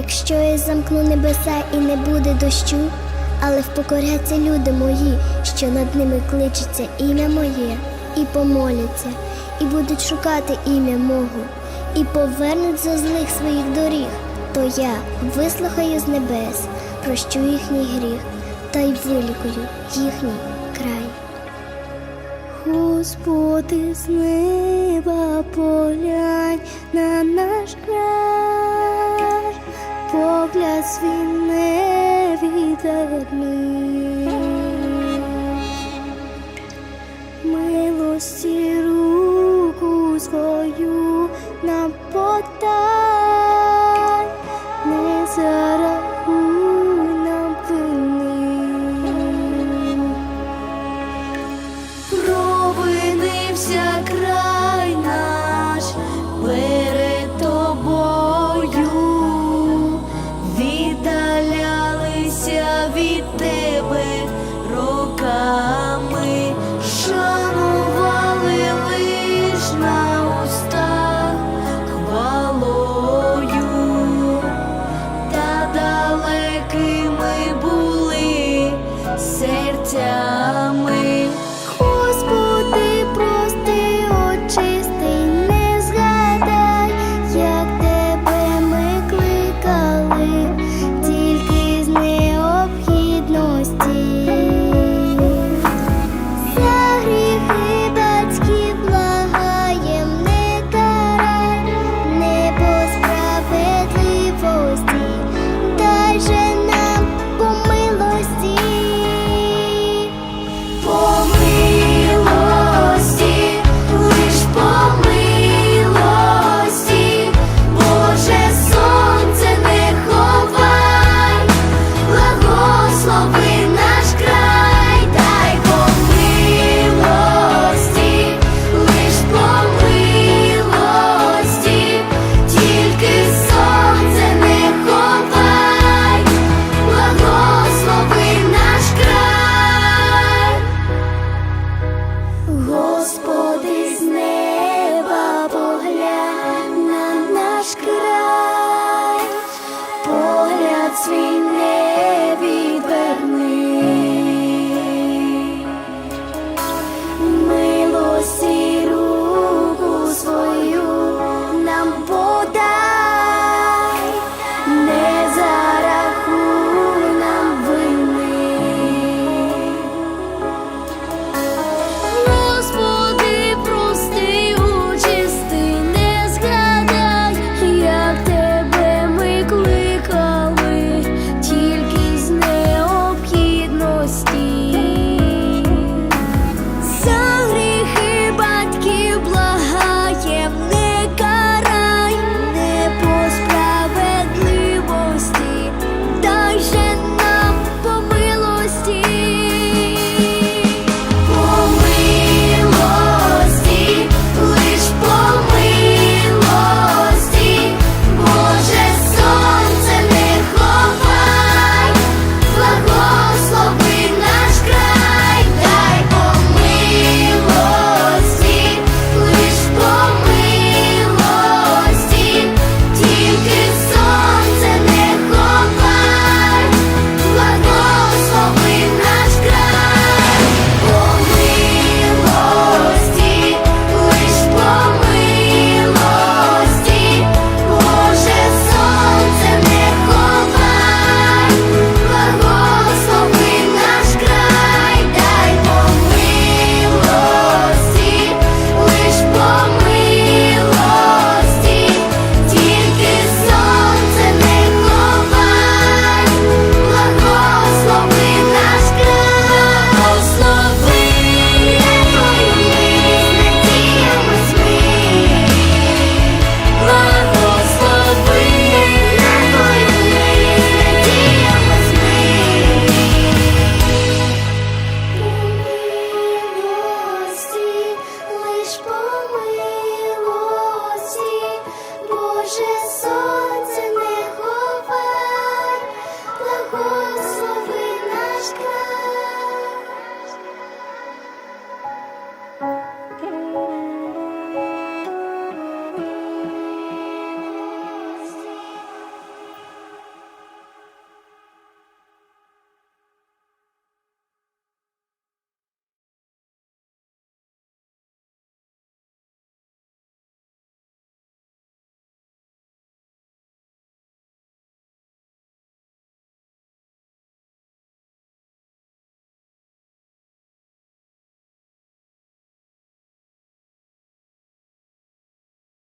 Якщо я замкну небеса і не буде дощу, але впокоряться люди мої, що над ними кличеться ім'я моє, і помоляться, і будуть шукати ім'я мого, і повернуть за злих своїх доріг, то я вислухаю з небес, прощу їхній гріх та й вилікую їхній край. Господи, з неба поглянь на наш край, погляд свій не відверни. Милості руку свою нам подай, не зарахуй нам вини. Провинився край vida.